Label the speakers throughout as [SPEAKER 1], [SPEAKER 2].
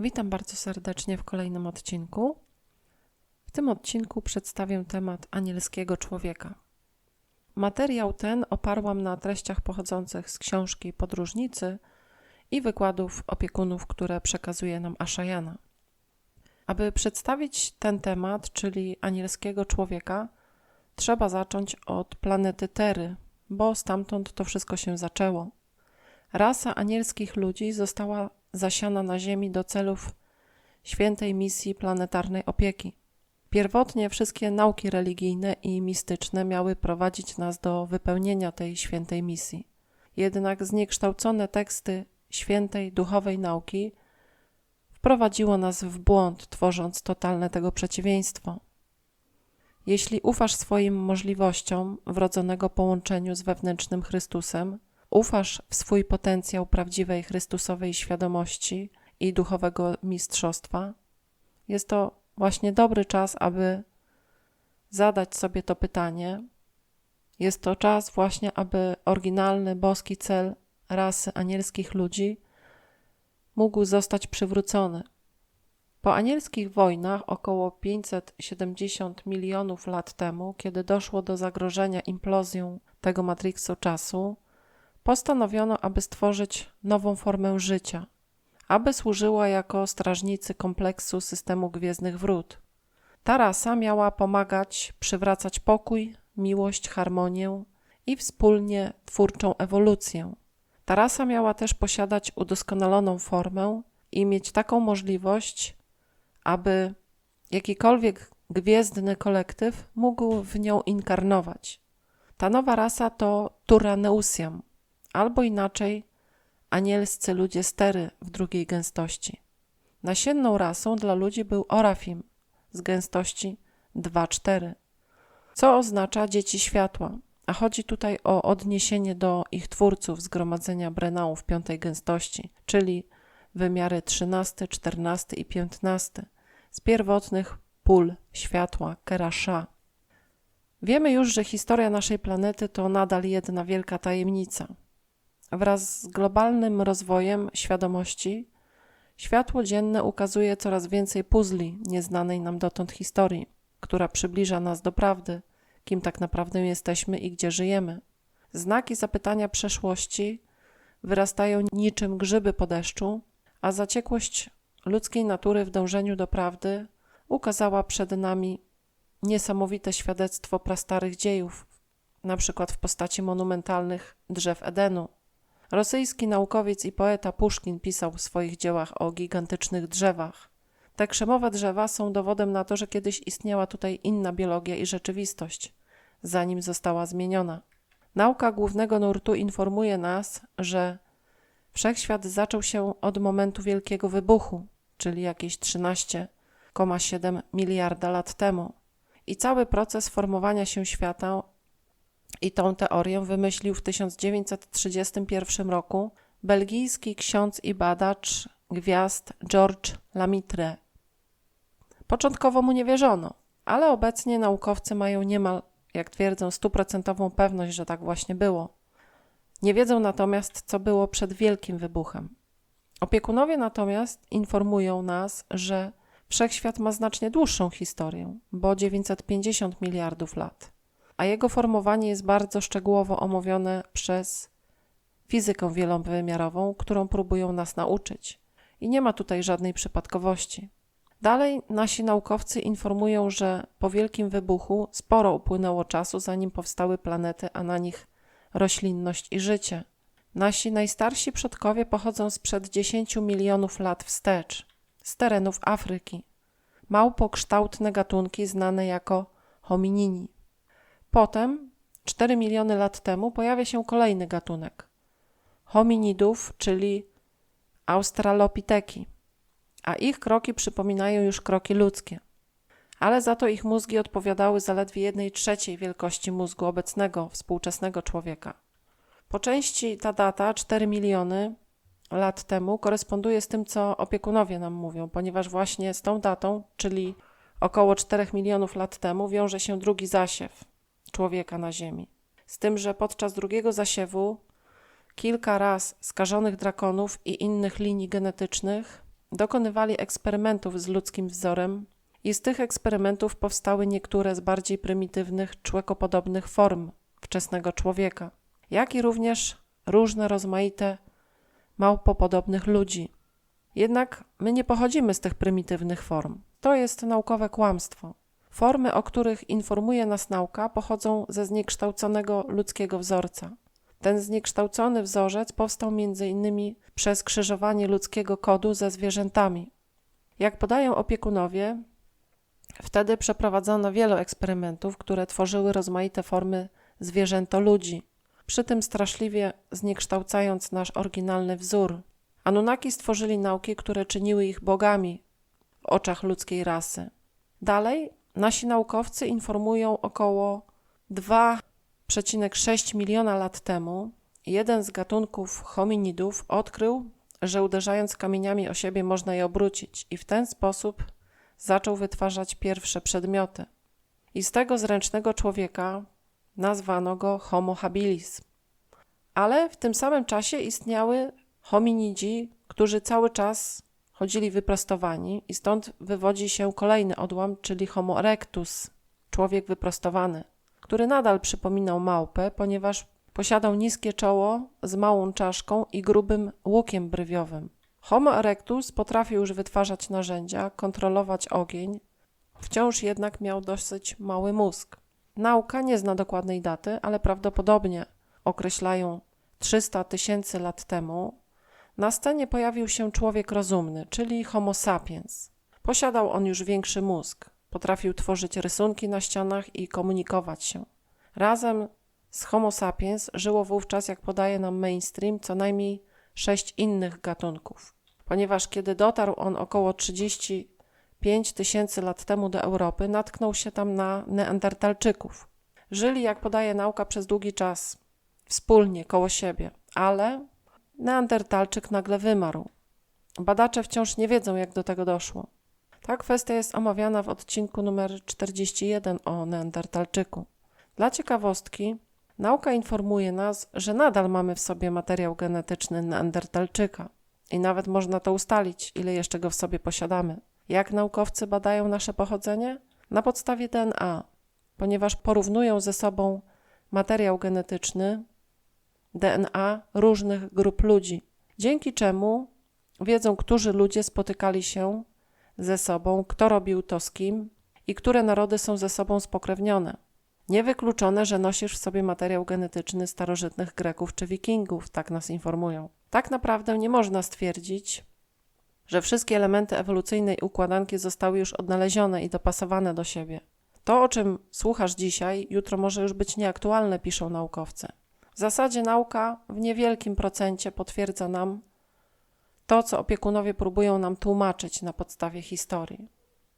[SPEAKER 1] Witam bardzo serdecznie w kolejnym odcinku. W tym odcinku przedstawię temat anielskiego człowieka. Materiał ten oparłam na treściach pochodzących z książki Podróżnicy i wykładów opiekunów, które przekazuje nam Ashayana. Aby przedstawić ten temat, czyli anielskiego człowieka, trzeba zacząć od planety Tery, bo stamtąd to wszystko się zaczęło. Rasa anielskich ludzi została zasiana na Ziemi do celów świętej misji planetarnej opieki. Pierwotnie wszystkie nauki religijne i mistyczne miały prowadzić nas do wypełnienia tej świętej misji. Jednak zniekształcone teksty świętej duchowej nauki wprowadziło nas w błąd, tworząc totalne tego przeciwieństwo. Jeśli ufasz swoim możliwościom wrodzonego połączeniu z wewnętrznym Chrystusem, ufasz w swój potencjał prawdziwej Chrystusowej świadomości i duchowego mistrzostwa, jest to właśnie dobry czas, aby zadać sobie to pytanie. Jest to czas właśnie, aby oryginalny boski cel rasy anielskich ludzi mógł zostać przywrócony. Po anielskich wojnach około 570 milionów lat temu, kiedy doszło do zagrożenia implozją tego matriksu czasu, postanowiono, aby stworzyć nową formę życia, aby służyła jako strażnicy kompleksu systemu Gwiezdnych Wrót. Ta rasa miała pomagać przywracać pokój, miłość, harmonię i wspólnie twórczą ewolucję. Ta rasa miała też posiadać udoskonaloną formę i mieć taką możliwość, aby jakikolwiek gwiezdny kolektyw mógł w nią inkarnować. Ta nowa rasa to Turaneusiam, albo inaczej anielscy ludzie stery w drugiej gęstości. Nasienną rasą dla ludzi był Orafim z gęstości 2-4, co oznacza dzieci światła, a chodzi tutaj o odniesienie do ich twórców zgromadzenia Brenałów piątej gęstości, czyli wymiary 13, 14 i 15 z pierwotnych pól światła Kerasza. Wiemy już, że historia naszej planety to nadal jedna wielka tajemnica – Wraz z globalnym rozwojem świadomości, światło dzienne ukazuje coraz więcej puzli nieznanej nam dotąd historii, która przybliża nas do prawdy, kim tak naprawdę jesteśmy i gdzie żyjemy. Znaki zapytania przeszłości wyrastają niczym grzyby po deszczu, a zaciekłość ludzkiej natury w dążeniu do prawdy ukazała przed nami niesamowite świadectwo prastarych dziejów, na przykład w postaci monumentalnych drzew Edenu, Rosyjski naukowiec i poeta Puszkin pisał w swoich dziełach o gigantycznych drzewach. Te krzemowe drzewa są dowodem na to, że kiedyś istniała tutaj inna biologia i rzeczywistość, zanim została zmieniona. Nauka głównego nurtu informuje nas, że wszechświat zaczął się od momentu wielkiego wybuchu, czyli jakieś 13,7 miliarda lat temu. I cały proces formowania się świata i tą teorię wymyślił w 1931 roku belgijski ksiądz i badacz gwiazd George Lamitre. Początkowo mu nie wierzono, ale obecnie naukowcy mają niemal, jak twierdzą, stuprocentową pewność, że tak właśnie było. Nie wiedzą natomiast, co było przed wielkim wybuchem. Opiekunowie natomiast informują nas, że wszechświat ma znacznie dłuższą historię, bo 950 miliardów lat a jego formowanie jest bardzo szczegółowo omówione przez fizykę wielowymiarową, którą próbują nas nauczyć. I nie ma tutaj żadnej przypadkowości. Dalej nasi naukowcy informują, że po wielkim wybuchu sporo upłynęło czasu, zanim powstały planety, a na nich roślinność i życie. Nasi najstarsi przodkowie pochodzą sprzed 10 milionów lat wstecz, z terenów Afryki. Małpokształtne gatunki znane jako hominini. Potem, 4 miliony lat temu, pojawia się kolejny gatunek hominidów, czyli australopiteki, a ich kroki przypominają już kroki ludzkie. Ale za to ich mózgi odpowiadały zaledwie 1 trzeciej wielkości mózgu obecnego, współczesnego człowieka. Po części ta data, 4 miliony lat temu, koresponduje z tym, co opiekunowie nam mówią, ponieważ właśnie z tą datą, czyli około 4 milionów lat temu, wiąże się drugi zasiew, człowieka na Ziemi. Z tym, że podczas drugiego zasiewu kilka raz skażonych drakonów i innych linii genetycznych dokonywali eksperymentów z ludzkim wzorem i z tych eksperymentów powstały niektóre z bardziej prymitywnych, człekopodobnych form wczesnego człowieka, jak i również różne rozmaite małpopodobnych ludzi. Jednak my nie pochodzimy z tych prymitywnych form. To jest naukowe kłamstwo. Formy, o których informuje nas nauka, pochodzą ze zniekształconego ludzkiego wzorca. Ten zniekształcony wzorzec powstał m.in. przez krzyżowanie ludzkiego kodu ze zwierzętami. Jak podają opiekunowie, wtedy przeprowadzono wiele eksperymentów, które tworzyły rozmaite formy zwierzęto-ludzi, przy tym straszliwie zniekształcając nasz oryginalny wzór. Anunnaki stworzyli nauki, które czyniły ich bogami w oczach ludzkiej rasy. Dalej, nasi naukowcy informują około 2,6 miliona lat temu, jeden z gatunków hominidów odkrył, że uderzając kamieniami o siebie można je obrócić i w ten sposób zaczął wytwarzać pierwsze przedmioty. I z tego zręcznego człowieka nazwano go Homo habilis. Ale w tym samym czasie istniały hominidzi, którzy cały czas chodzili wyprostowani i stąd wywodzi się kolejny odłam, czyli Homo erectus, człowiek wyprostowany, który nadal przypominał małpę, ponieważ posiadał niskie czoło z małą czaszką i grubym łukiem brywiowym. Homo erectus potrafił już wytwarzać narzędzia, kontrolować ogień, wciąż jednak miał dosyć mały mózg. Nauka nie zna dokładnej daty, ale prawdopodobnie określają 300 tysięcy lat temu na scenie pojawił się człowiek rozumny, czyli Homo sapiens. Posiadał on już większy mózg, potrafił tworzyć rysunki na ścianach i komunikować się. Razem z Homo sapiens żyło wówczas, jak podaje nam mainstream, co najmniej sześć innych gatunków. Ponieważ kiedy dotarł on około 35 tysięcy lat temu do Europy, natknął się tam na Neandertalczyków. Żyli, jak podaje nauka, przez długi czas, wspólnie, koło siebie, ale Neandertalczyk nagle wymarł. Badacze wciąż nie wiedzą, jak do tego doszło. Ta kwestia jest omawiana w odcinku numer 41 o Neandertalczyku. Dla ciekawostki, nauka informuje nas, że nadal mamy w sobie materiał genetyczny Neandertalczyka i nawet można to ustalić, ile jeszcze go w sobie posiadamy. Jak naukowcy badają nasze pochodzenie? Na podstawie DNA, ponieważ porównują ze sobą materiał genetyczny DNA różnych grup ludzi, dzięki czemu wiedzą, którzy ludzie spotykali się ze sobą, kto robił to z kim i które narody są ze sobą spokrewnione. Niewykluczone, że nosisz w sobie materiał genetyczny starożytnych Greków czy Wikingów, tak nas informują. Tak naprawdę nie można stwierdzić, że wszystkie elementy ewolucyjnej układanki zostały już odnalezione i dopasowane do siebie. To, o czym słuchasz dzisiaj, jutro może już być nieaktualne, piszą naukowcy. W zasadzie nauka w niewielkim procencie potwierdza nam to, co opiekunowie próbują nam tłumaczyć na podstawie historii.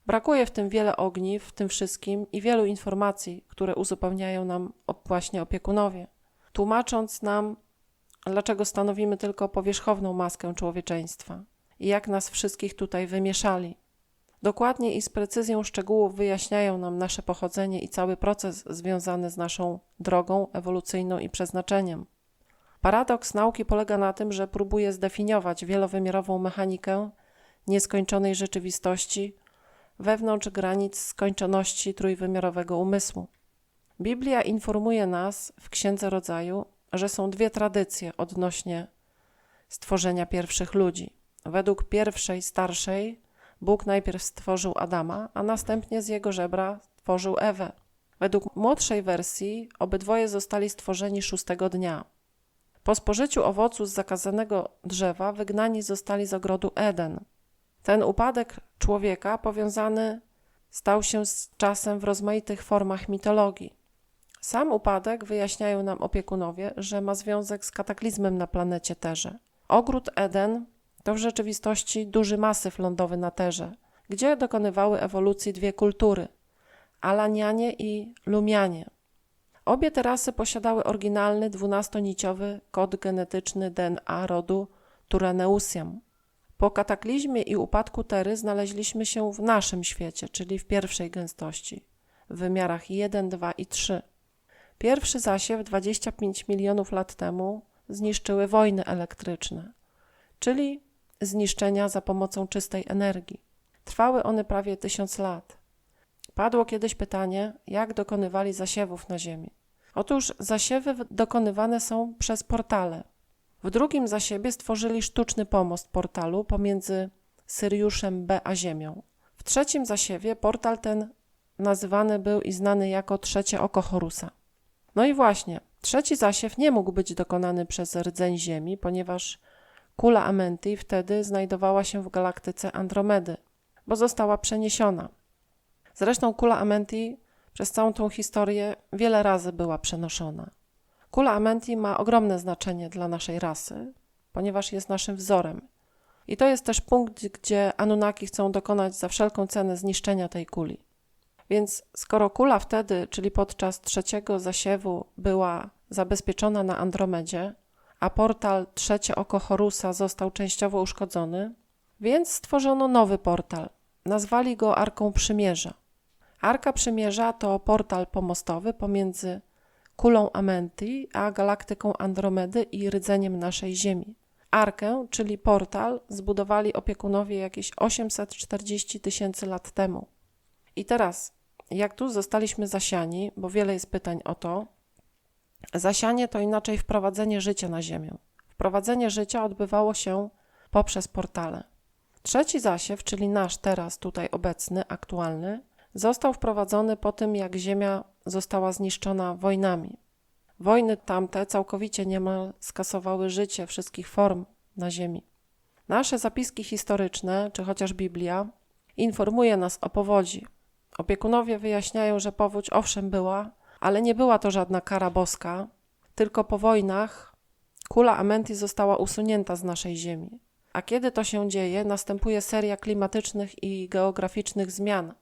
[SPEAKER 1] Brakuje w tym wiele ogniw, w tym wszystkim i wielu informacji, które uzupełniają nam właśnie opiekunowie, tłumacząc nam, dlaczego stanowimy tylko powierzchowną maskę człowieczeństwa i jak nas wszystkich tutaj wymieszali. Dokładnie i z precyzją szczegółów wyjaśniają nam nasze pochodzenie i cały proces związany z naszą drogą ewolucyjną i przeznaczeniem. Paradoks nauki polega na tym, że próbuje zdefiniować wielowymiarową mechanikę nieskończonej rzeczywistości wewnątrz granic skończoności trójwymiarowego umysłu. Biblia informuje nas w Księdze Rodzaju, że są dwie tradycje odnośnie stworzenia pierwszych ludzi. Według pierwszej, starszej, Bóg najpierw stworzył Adama, a następnie z jego żebra stworzył Ewę. Według młodszej wersji obydwoje zostali stworzeni szóstego dnia. Po spożyciu owocu z zakazanego drzewa wygnani zostali z ogrodu Eden. Ten upadek człowieka powiązany stał się z czasem w rozmaitych formach mitologii. Sam upadek wyjaśniają nam opiekunowie, że ma związek z kataklizmem na planecie Terze. Ogród Eden to w rzeczywistości duży masyw lądowy na Terze, gdzie dokonywały ewolucji dwie kultury Alanianie i Lumianie. Obie te rasy posiadały oryginalny dwunastoniciowy kod genetyczny DNA rodu Turaneusium. Po kataklizmie i upadku Tery znaleźliśmy się w naszym świecie, czyli w pierwszej gęstości, w wymiarach 1, 2 i 3. Pierwszy zasiew 25 milionów lat temu zniszczyły wojny elektryczne, czyli zniszczenia za pomocą czystej energii. Trwały one prawie tysiąc lat. Padło kiedyś pytanie, jak dokonywali zasiewów na Ziemi. Otóż zasiewy dokonywane są przez portale. W drugim zasiebie stworzyli sztuczny pomost portalu pomiędzy Syriuszem B a Ziemią. W trzecim zasiewie portal ten nazywany był i znany jako trzecie oko Horusa. No i właśnie, trzeci zasiew nie mógł być dokonany przez rdzeń Ziemi, ponieważ kula Amentii wtedy znajdowała się w galaktyce Andromedy, bo została przeniesiona. Zresztą kula Amentii przez całą tą historię wiele razy była przenoszona. Kula Amentii ma ogromne znaczenie dla naszej rasy, ponieważ jest naszym wzorem. I to jest też punkt, gdzie Anunnaki chcą dokonać za wszelką cenę zniszczenia tej kuli. Więc skoro kula wtedy, czyli podczas trzeciego zasiewu, była zabezpieczona na Andromedzie, a portal trzecie oko Horusa został częściowo uszkodzony, więc stworzono nowy portal. Nazwali go Arką Przymierza. Arka Przymierza to portal pomostowy pomiędzy kulą Amentii a galaktyką Andromedy i rdzeniem naszej Ziemi. Arkę, czyli portal, zbudowali opiekunowie jakieś 840 tysięcy lat temu. I teraz, jak tu zostaliśmy zasiani, bo wiele jest pytań o to, zasianie to inaczej wprowadzenie życia na Ziemię. Wprowadzenie życia odbywało się poprzez portale. Trzeci zasiew, czyli nasz teraz tutaj obecny, aktualny, został wprowadzony po tym, jak Ziemia została zniszczona wojnami. Wojny tamte całkowicie niemal skasowały życie wszystkich form na Ziemi. Nasze zapiski historyczne, czy chociaż Biblia, informuje nas o powodzi. Opiekunowie wyjaśniają, że powódź owszem była, ale nie była to żadna kara boska, tylko po wojnach kula Amenti została usunięta z naszej Ziemi. A kiedy to się dzieje, następuje seria klimatycznych i geograficznych zmian,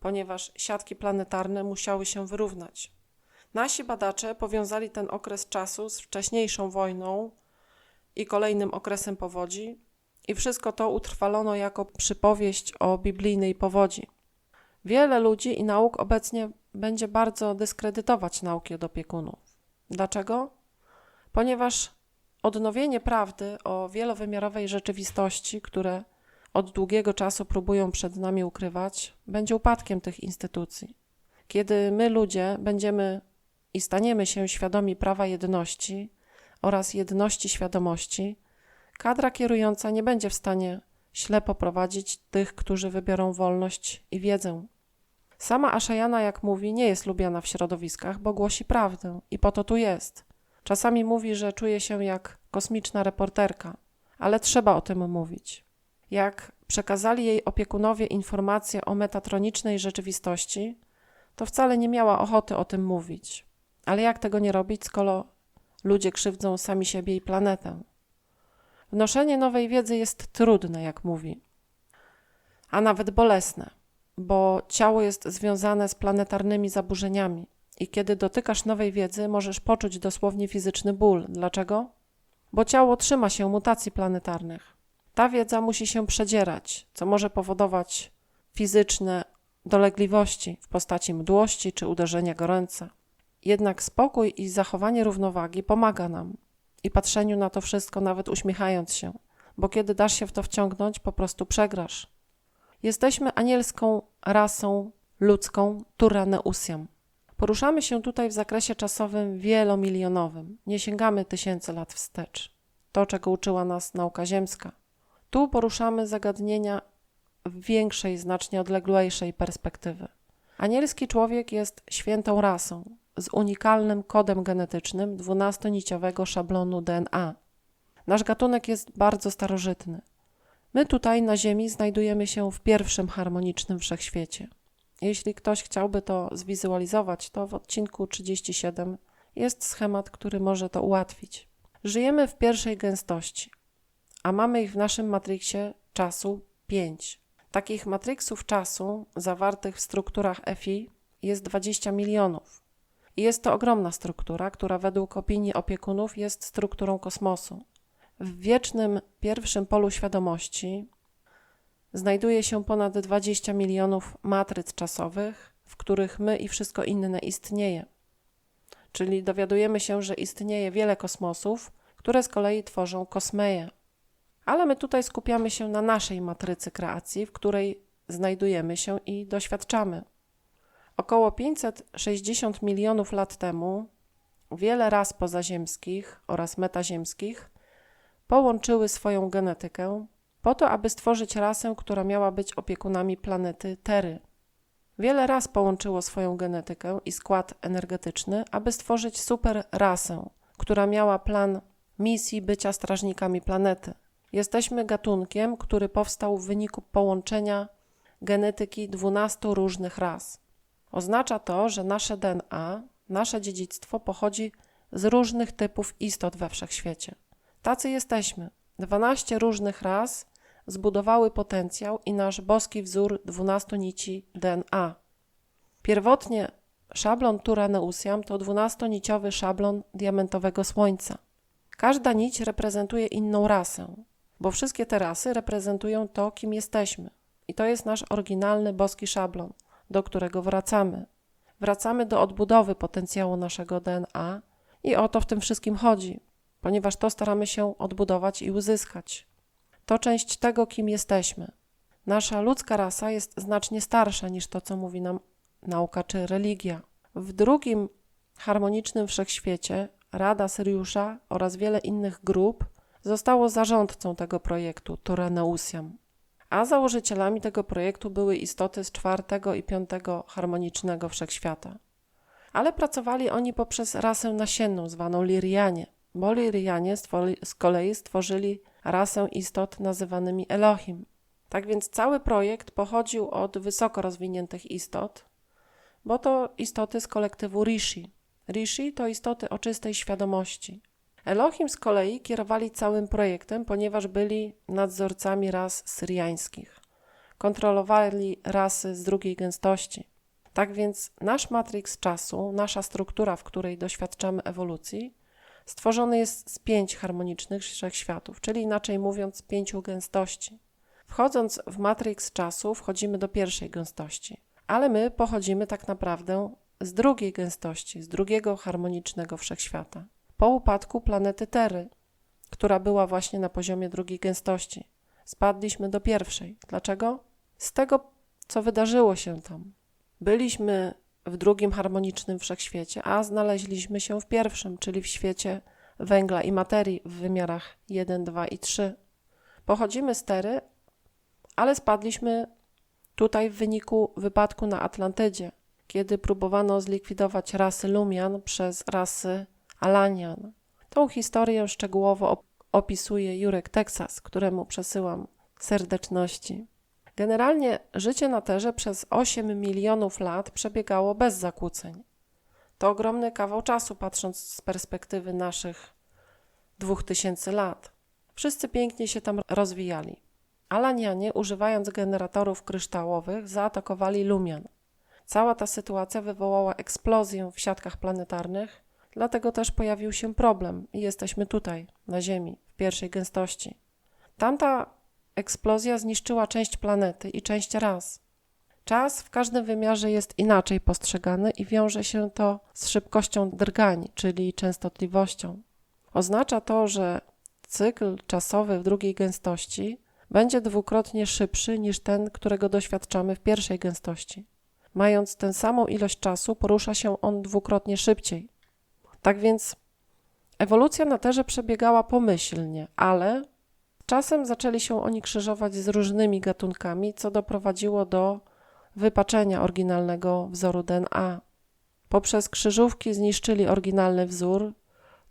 [SPEAKER 1] ponieważ siatki planetarne musiały się wyrównać. Nasi badacze powiązali ten okres czasu z wcześniejszą wojną i kolejnym okresem powodzi, i wszystko to utrwalono jako przypowieść o biblijnej powodzi. Wiele ludzi i nauk obecnie będzie bardzo dyskredytować nauki od opiekunów. Dlaczego? Ponieważ odnowienie prawdy o wielowymiarowej rzeczywistości, które od długiego czasu próbują przed nami ukrywać, będzie upadkiem tych instytucji. Kiedy my, ludzie, będziemy i staniemy się świadomi prawa jedności oraz jedności świadomości, kadra kierująca nie będzie w stanie ślepo prowadzić tych, którzy wybiorą wolność i wiedzę. Sama Ashayana, jak mówi, nie jest lubiana w środowiskach, bo głosi prawdę i po to tu jest. Czasami mówi, że czuje się jak kosmiczna reporterka, ale trzeba o tym mówić. Jak przekazali jej opiekunowie informacje o metatronicznej rzeczywistości, to wcale nie miała ochoty o tym mówić. Ale jak tego nie robić, skoro ludzie krzywdzą sami siebie i planetę? Wnoszenie nowej wiedzy jest trudne, jak mówi, a nawet bolesne, bo ciało jest związane z planetarnymi zaburzeniami i kiedy dotykasz nowej wiedzy, możesz poczuć dosłownie fizyczny ból. Dlaczego? Bo ciało trzyma się mutacji planetarnych. Ta wiedza musi się przedzierać, co może powodować fizyczne dolegliwości w postaci mdłości czy uderzenia gorąca. Jednak spokój i zachowanie równowagi pomaga nam i patrzeniu na to wszystko, nawet uśmiechając się, bo kiedy dasz się w to wciągnąć, po prostu przegrasz. Jesteśmy anielską rasą ludzką Turaneusiem. Poruszamy się tutaj w zakresie czasowym wielomilionowym, nie sięgamy tysięcy lat wstecz. To, czego uczyła nas nauka ziemska. Tu poruszamy zagadnienia w większej, znacznie odleglejszej perspektywy. Anielski człowiek jest świętą rasą, z unikalnym kodem genetycznym dwunastoniciowego szablonu DNA. Nasz gatunek jest bardzo starożytny. My tutaj na Ziemi znajdujemy się w pierwszym harmonicznym wszechświecie. Jeśli ktoś chciałby to zwizualizować, to w odcinku 37 jest schemat, który może to ułatwić. Żyjemy w pierwszej gęstości, a mamy ich w naszym matriksie czasu 5. Takich matriksów czasu zawartych w strukturach FI jest 20 milionów. I jest to ogromna struktura, która według opinii opiekunów jest strukturą kosmosu. W wiecznym pierwszym polu świadomości znajduje się ponad 20 milionów matryc czasowych, w których my i wszystko inne istnieje. Czyli dowiadujemy się, że istnieje wiele kosmosów, które z kolei tworzą kosmeję. Ale my tutaj skupiamy się na naszej matrycy kreacji, w której znajdujemy się i doświadczamy. Około 560 milionów lat temu wiele ras pozaziemskich oraz metaziemskich połączyły swoją genetykę po to, aby stworzyć rasę, która miała być opiekunami planety Tery. Wiele raz połączyło swoją genetykę i skład energetyczny, aby stworzyć super rasę, która miała plan misji bycia strażnikami planety. Jesteśmy gatunkiem, który powstał w wyniku połączenia genetyki 12 różnych ras. Oznacza to, że nasze DNA, nasze dziedzictwo pochodzi z różnych typów istot we wszechświecie. Tacy jesteśmy. 12 różnych ras zbudowały potencjał i nasz boski wzór 12 nici DNA. Pierwotnie szablon Turaneusiam to 12-niciowy szablon diamentowego słońca. Każda nić reprezentuje inną rasę, bo wszystkie te rasy reprezentują to, kim jesteśmy. I to jest nasz oryginalny boski szablon, do którego wracamy. Wracamy do odbudowy potencjału naszego DNA i o to w tym wszystkim chodzi, ponieważ to staramy się odbudować i uzyskać. To część tego, kim jesteśmy. Nasza ludzka rasa jest znacznie starsza niż to, co mówi nam nauka czy religia. W drugim harmonicznym wszechświecie Rada Syriusza oraz wiele innych grup zostało zarządcą tego projektu Turaneusiam. A założycielami tego projektu były istoty z czwartego i piątego harmonicznego wszechświata. Ale pracowali oni poprzez rasę nasienną zwaną Lirianie, bo Lirianie z kolei stworzyli rasę istot nazywanymi Elohim. Tak więc cały projekt pochodził od wysoko rozwiniętych istot, bo to istoty z kolektywu Rishi. Rishi to istoty o czystej świadomości. Elohim z kolei kierowali całym projektem, ponieważ byli nadzorcami ras syriańskich. Kontrolowali rasy z drugiej gęstości. Tak więc nasz matrix czasu, nasza struktura, w której doświadczamy ewolucji, stworzony jest z pięć harmonicznych wszechświatów, czyli inaczej mówiąc, pięciu gęstości. Wchodząc w matrix czasu, wchodzimy do pierwszej gęstości, ale my pochodzimy tak naprawdę z drugiej gęstości, z drugiego harmonicznego wszechświata. Po upadku planety Tery, która była właśnie na poziomie drugiej gęstości, spadliśmy do pierwszej. Dlaczego? Z tego, co wydarzyło się tam. Byliśmy w drugim harmonicznym wszechświecie, a znaleźliśmy się w pierwszym, czyli w świecie węgla i materii w wymiarach 1, 2 i 3. Pochodzimy z Tery, ale spadliśmy tutaj w wyniku wypadku na Atlantydzie, kiedy próbowano zlikwidować rasy Lumian przez rasy Alanian. Tą historię szczegółowo opisuje Jurek Texas, któremu przesyłam serdeczności. Generalnie życie na Terze przez 8 milionów lat przebiegało bez zakłóceń. To ogromny kawał czasu, patrząc z perspektywy naszych 2000 lat. Wszyscy pięknie się tam rozwijali. Alanianie, używając generatorów kryształowych, zaatakowali Lumian. Cała ta sytuacja wywołała eksplozję w siatkach planetarnych, dlatego też pojawił się problem i jesteśmy tutaj, na Ziemi, w pierwszej gęstości. Tamta eksplozja zniszczyła część planety i część ras. Czas w każdym wymiarze jest inaczej postrzegany i wiąże się to z szybkością drgań, czyli częstotliwością. Oznacza to, że cykl czasowy w drugiej gęstości będzie dwukrotnie szybszy niż ten, którego doświadczamy w pierwszej gęstości. Mając tę samą ilość czasu, porusza się on dwukrotnie szybciej. Tak więc ewolucja na Terze przebiegała pomyślnie, ale czasem zaczęli się oni krzyżować z różnymi gatunkami, co doprowadziło do wypaczenia oryginalnego wzoru DNA. Poprzez krzyżówki zniszczyli oryginalny wzór,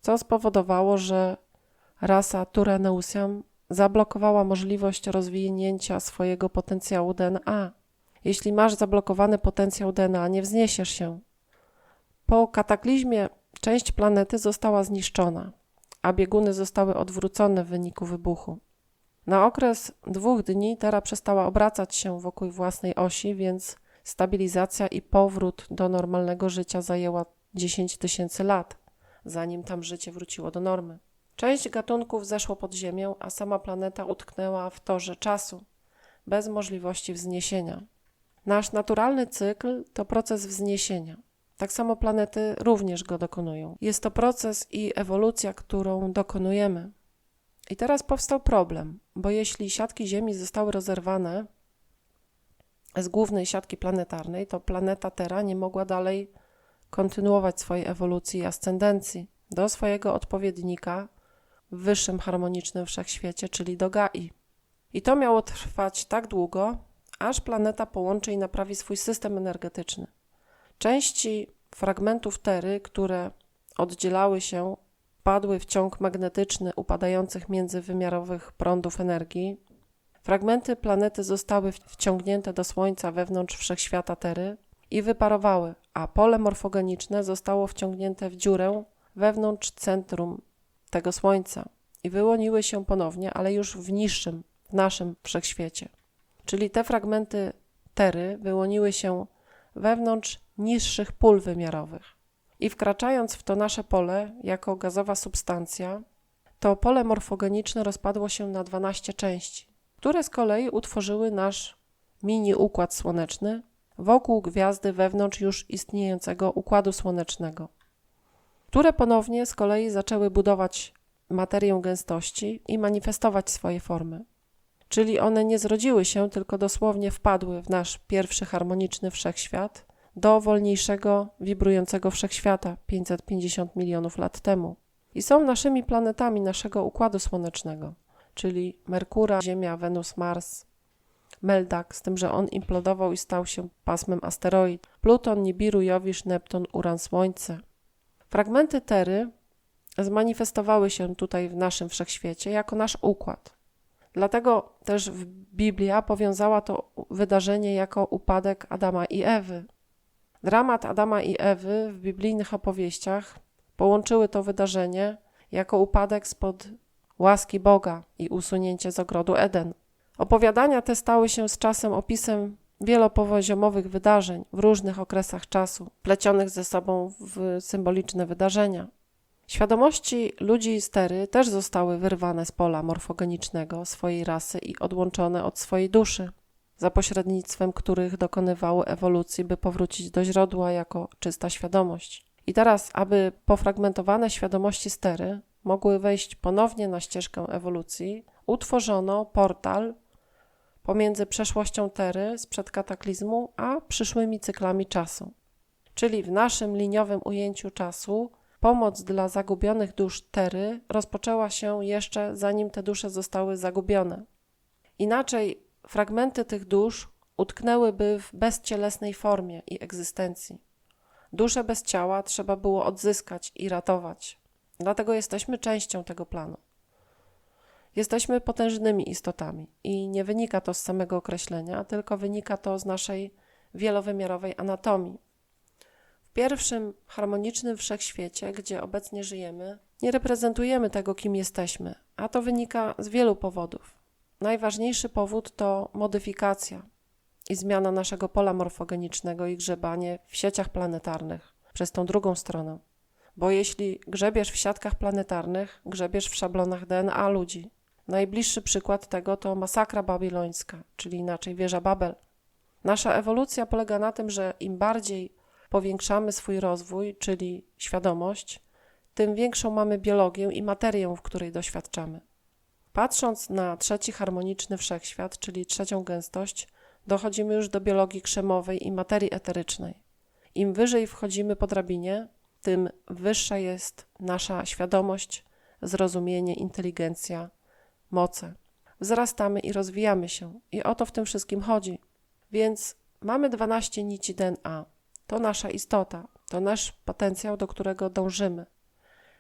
[SPEAKER 1] co spowodowało, że rasa Tureneusiam zablokowała możliwość rozwinięcia swojego potencjału DNA. Jeśli masz zablokowany potencjał DNA, nie wzniesiesz się. Po kataklizmie część planety została zniszczona, a bieguny zostały odwrócone w wyniku wybuchu. Na okres dwóch dni Terra przestała obracać się wokół własnej osi, więc stabilizacja i powrót do normalnego życia zajęła 10 tysięcy lat, zanim tam życie wróciło do normy. Część gatunków zeszło pod ziemię, a sama planeta utknęła w torze czasu, bez możliwości wzniesienia. Nasz naturalny cykl to proces wzniesienia. Tak samo planety również go dokonują. Jest to proces i ewolucja, którą dokonujemy. I teraz powstał problem, bo jeśli siatki Ziemi zostały rozerwane z głównej siatki planetarnej, to planeta Terra nie mogła dalej kontynuować swojej ewolucji i ascendencji do swojego odpowiednika w wyższym harmonicznym wszechświecie, czyli do Gai. I to miało trwać tak długo, aż planeta połączy i naprawi swój system energetyczny. Części fragmentów Tery, które oddzielały się, wpadły w ciąg magnetyczny upadających międzywymiarowych prądów energii. Fragmenty planety zostały wciągnięte do Słońca wewnątrz wszechświata Tery i wyparowały, a pole morfogeniczne zostało wciągnięte w dziurę wewnątrz centrum tego Słońca i wyłoniły się ponownie, ale już w niższym, w naszym wszechświecie. Czyli te fragmenty Tery wyłoniły się wewnątrz niższych pól wymiarowych. I wkraczając w to nasze pole jako gazowa substancja, to pole morfogeniczne rozpadło się na 12 części, które z kolei utworzyły nasz mini układ słoneczny wokół gwiazdy wewnątrz już istniejącego układu słonecznego, które ponownie z kolei zaczęły budować materię gęstości i manifestować swoje formy. Czyli one nie zrodziły się, tylko dosłownie wpadły w nasz pierwszy harmoniczny wszechświat do wolniejszego, wibrującego wszechświata 550 milionów lat temu. I są naszymi planetami naszego układu słonecznego, czyli Merkura, Ziemia, Wenus, Mars, Meldak, z tym, że on implodował i stał się pasmem asteroid, Pluton, Nibiru, Jowisz, Neptun, Uran, Słońce. Fragmenty Tery zmanifestowały się tutaj w naszym wszechświecie jako nasz układ. Dlatego też Biblia powiązała to wydarzenie jako upadek Adama i Ewy. Dramat Adama i Ewy w biblijnych opowieściach połączyły to wydarzenie jako upadek spod łaski Boga i usunięcie z ogrodu Eden. Opowiadania te stały się z czasem opisem wielopowoziomowych wydarzeń w różnych okresach czasu, plecionych ze sobą w symboliczne wydarzenia. Świadomości ludzi z Tery też zostały wyrwane z pola morfogenicznego swojej rasy i odłączone od swojej duszy, za pośrednictwem których dokonywały ewolucji, by powrócić do źródła jako czysta świadomość. I teraz, aby pofragmentowane świadomości stery mogły wejść ponownie na ścieżkę ewolucji, utworzono portal pomiędzy przeszłością Tery sprzed kataklizmu, a przyszłymi cyklami czasu. Czyli w naszym liniowym ujęciu czasu Pomoc dla zagubionych dusz Tery rozpoczęła się jeszcze zanim te dusze zostały zagubione. Inaczej fragmenty tych dusz utknęłyby w bezcielesnej formie i egzystencji. Dusze bez ciała trzeba było odzyskać i ratować. Dlatego jesteśmy częścią tego planu. Jesteśmy potężnymi istotami i nie wynika to z samego określenia, tylko wynika to z naszej wielowymiarowej anatomii pierwszym harmonicznym wszechświecie, gdzie obecnie żyjemy, nie reprezentujemy tego, kim jesteśmy, a to wynika z wielu powodów. Najważniejszy powód to modyfikacja i zmiana naszego pola morfogenicznego i grzebanie w sieciach planetarnych przez tą drugą stronę. Bo jeśli grzebiesz w siatkach planetarnych, grzebiesz w szablonach DNA ludzi. Najbliższy przykład tego to masakra babilońska, czyli inaczej wieża Babel. Nasza ewolucja polega na tym, że im bardziej powiększamy swój rozwój, czyli świadomość, tym większą mamy biologię i materię, w której doświadczamy. Patrząc na trzeci harmoniczny wszechświat, czyli trzecią gęstość, dochodzimy już do biologii krzemowej i materii eterycznej. Im wyżej wchodzimy po drabinie, tym wyższa jest nasza świadomość, zrozumienie, inteligencja, moce. Wzrastamy i rozwijamy się, i o to w tym wszystkim chodzi. Więc mamy 12 nici DNA. To nasza istota, to nasz potencjał, do którego dążymy.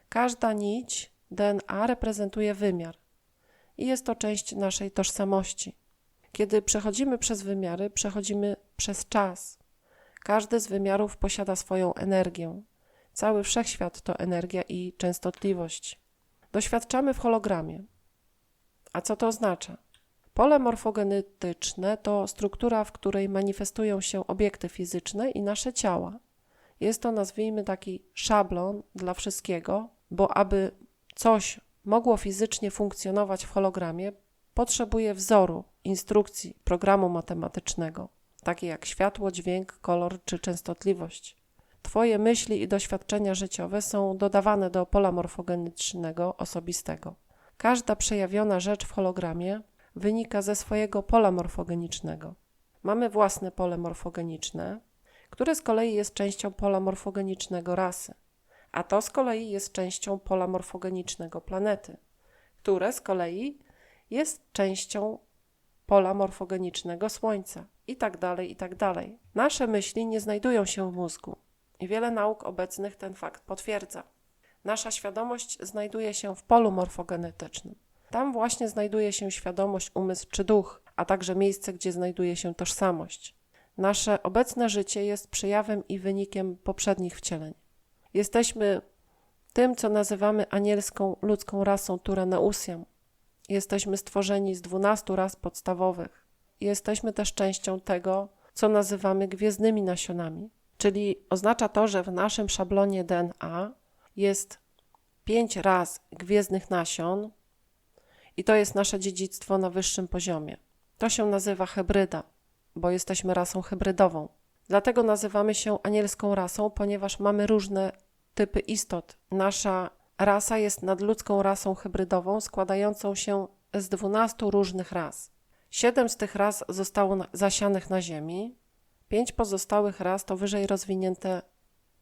[SPEAKER 1] Każda nić DNA reprezentuje wymiar i jest to część naszej tożsamości. Kiedy przechodzimy przez wymiary, przechodzimy przez czas. Każdy z wymiarów posiada swoją energię. Cały wszechświat to energia i częstotliwość. Doświadczamy w hologramie. A co to oznacza? Pole morfogenetyczne to struktura, w której manifestują się obiekty fizyczne i nasze ciała. Jest to, nazwijmy, taki szablon dla wszystkiego, bo aby coś mogło fizycznie funkcjonować w hologramie, potrzebuje wzoru, instrukcji, programu matematycznego, takie jak światło, dźwięk, kolor czy częstotliwość. Twoje myśli i doświadczenia życiowe są dodawane do pola morfogenetycznego osobistego. Każda przejawiona rzecz w hologramie wynika ze swojego pola morfogenicznego. Mamy własne pole morfogeniczne, które z kolei jest częścią pola morfogenicznego rasy, a to z kolei jest częścią pola morfogenicznego planety, które z kolei jest częścią pola morfogenicznego Słońca i tak dalej, i tak dalej. Nasze myśli nie znajdują się w mózgu i wiele nauk obecnych ten fakt potwierdza. Nasza świadomość znajduje się w polu morfogenetycznym. Tam właśnie znajduje się świadomość, umysł czy duch, a także miejsce, gdzie znajduje się tożsamość. Nasze obecne życie jest przejawem i wynikiem poprzednich wcieleń. Jesteśmy tym, co nazywamy anielską ludzką rasą Turaneusiam. Jesteśmy stworzeni z dwunastu ras podstawowych. Jesteśmy też częścią tego, co nazywamy gwiezdnymi nasionami, czyli oznacza to, że w naszym szablonie DNA jest pięć raz gwiezdnych nasion i to jest nasze dziedzictwo na wyższym poziomie. To się nazywa hybryda, bo jesteśmy rasą hybrydową. Dlatego nazywamy się anielską rasą, ponieważ mamy różne typy istot. Nasza rasa jest nadludzką rasą hybrydową składającą się z 12 różnych ras. Siedem z tych ras zostało zasianych na Ziemi, pięć pozostałych ras to wyżej rozwinięte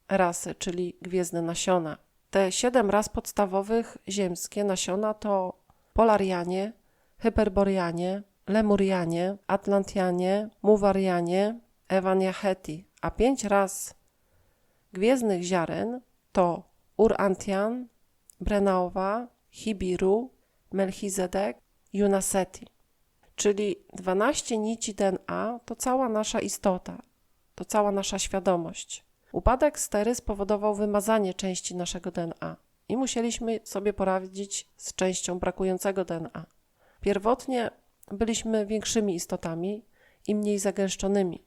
[SPEAKER 1] rasy, czyli gwiezdne nasiona. Te siedem ras podstawowych ziemskie nasiona to Polarianie, Hyperborianie, Lemurianie, Atlantianie, Muwarianie, Ewanjacheti, a pięć ras gwiezdnych ziaren to Ur-Antian, Brenaowa, Hibiru, Melchizedek, Junaseti. Czyli 12 nici DNA to cała nasza istota, to cała nasza świadomość. Upadek stery spowodował wymazanie części naszego DNA i musieliśmy sobie poradzić z częścią brakującego DNA. Pierwotnie byliśmy większymi istotami i mniej zagęszczonymi.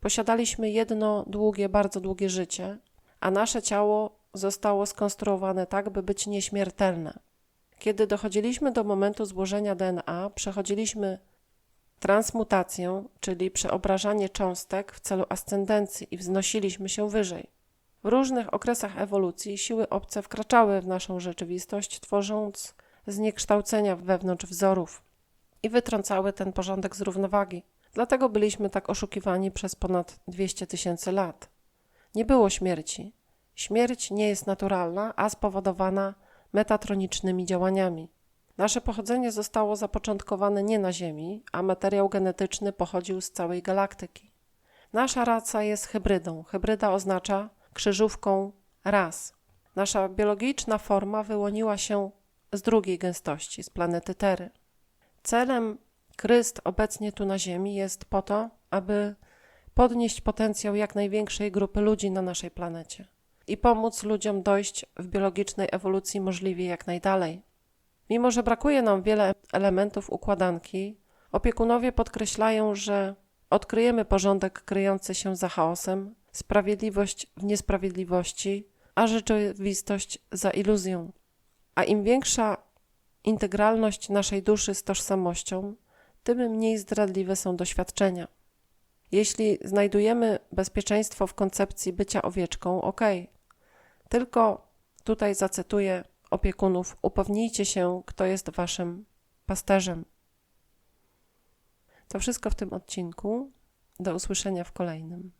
[SPEAKER 1] Posiadaliśmy jedno długie, bardzo długie życie, a nasze ciało zostało skonstruowane tak, by być nieśmiertelne. Kiedy dochodziliśmy do momentu złożenia DNA, przechodziliśmy transmutację, czyli przeobrażanie cząstek w celu ascendencji i wznosiliśmy się wyżej. W różnych okresach ewolucji siły obce wkraczały w naszą rzeczywistość, tworząc zniekształcenia wewnątrz wzorów i wytrącały ten porządek z równowagi. Dlatego byliśmy tak oszukiwani przez ponad 200 tysięcy lat. Nie było śmierci. Śmierć nie jest naturalna, a spowodowana metatronicznymi działaniami. Nasze pochodzenie zostało zapoczątkowane nie na Ziemi, a materiał genetyczny pochodził z całej galaktyki. Nasza raca jest hybrydą. Hybryda oznacza krzyżówką ras. Nasza biologiczna forma wyłoniła się z drugiej gęstości, z planety Tery. Celem Kryst obecnie tu na Ziemi jest po to, aby podnieść potencjał jak największej grupy ludzi na naszej planecie i pomóc ludziom dojść w biologicznej ewolucji możliwie jak najdalej. Mimo, że brakuje nam wiele elementów układanki, opiekunowie podkreślają, że odkryjemy porządek kryjący się za chaosem, sprawiedliwość w niesprawiedliwości, a rzeczywistość za iluzją. A im większa integralność naszej duszy z tożsamością, tym mniej zdradliwe są doświadczenia. Jeśli znajdujemy bezpieczeństwo w koncepcji bycia owieczką, ok. Tylko tutaj zacytuję opiekunów: upewnijcie się, kto jest waszym pasterzem. To wszystko w tym odcinku. Do usłyszenia w kolejnym.